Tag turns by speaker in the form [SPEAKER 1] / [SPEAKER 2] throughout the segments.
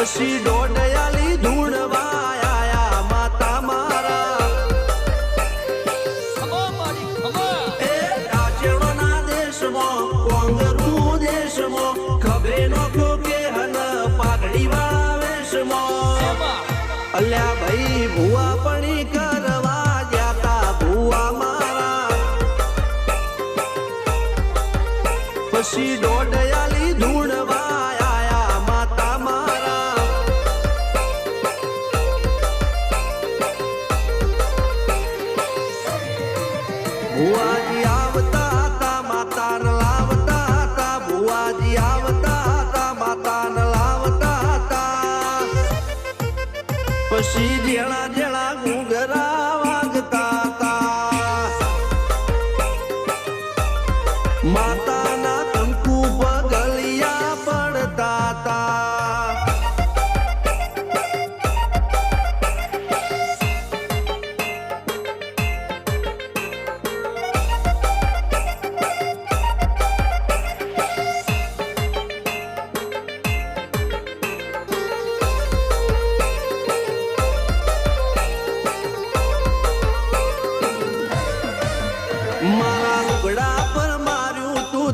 [SPEAKER 1] પછી દોડયાલી ધૂણવા આયા માતા મારા. એ રાજ્યના દેશમાં કોંગરું દેશમાં ખભે નો કે હન પાઘડી વાળા અલ્યા ભાઈ, ભૂવા પણી કરવા જાતા ભૂવા મારા. પછી દોડયાલી ધૂણવા ભુવાજી આવતા હતા માતાને લાવતા હતા ભુવાજી આવતા હતા માતાને લાવતા હતા. પછી જેણા જેણા ઘૂંઘરા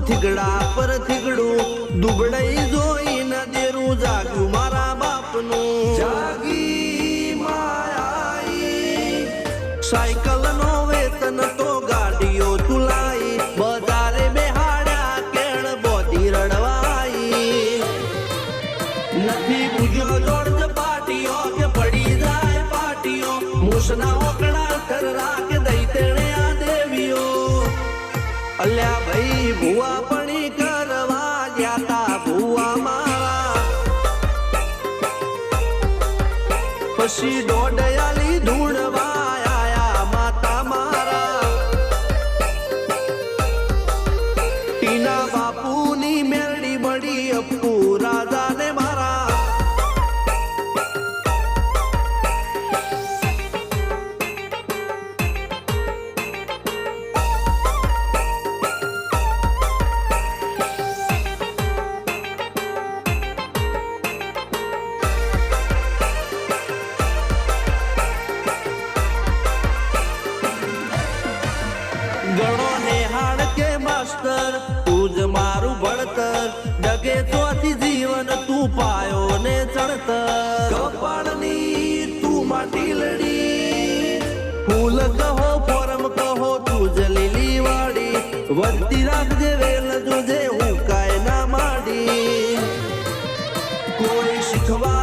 [SPEAKER 1] થીગડા પર થીગડું દુબડાઈ જોઈ ન દેરું જાગ્યું મારા બાપનું. જાગી માયાઈ સાયકલ નો વેતન તો ગાડીઓ તુલાઈ બજારે બેહાડ્યા કેળ બોધી રડવાઈ. નથી પૂજ્યો જોડ પાટીઓ કે પડી જાય પાટીઓ, મૂસના ઓકડા થરરા અલ્યા ભાઈ, ભુવા પણી કરવા ગયા તા ભુવા મારા. પછી દોડયાલી ધૂણવા આયા માતા મારા. ટીના બાપુની મેરડી બળી અપ્પુ ગણો નિહાળ કે માસ્ટર તું જ મારું ભણતર ડગે ચોથી જીવન તું પાયો ને ચણતર. કપાળની તું માટી લડી. ફૂલ કહો ફોરમ કહો, તું જ લીલી વાડી. વધતી રાખજે વેલ જોજે હું કાય ના માડી. કોઈ શીખવાને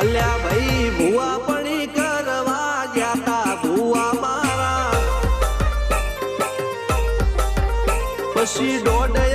[SPEAKER 1] અલ્યા ભાઈ ભુવા પડી કરવા જાતા ભુવા મારા. પછી દોડયાલી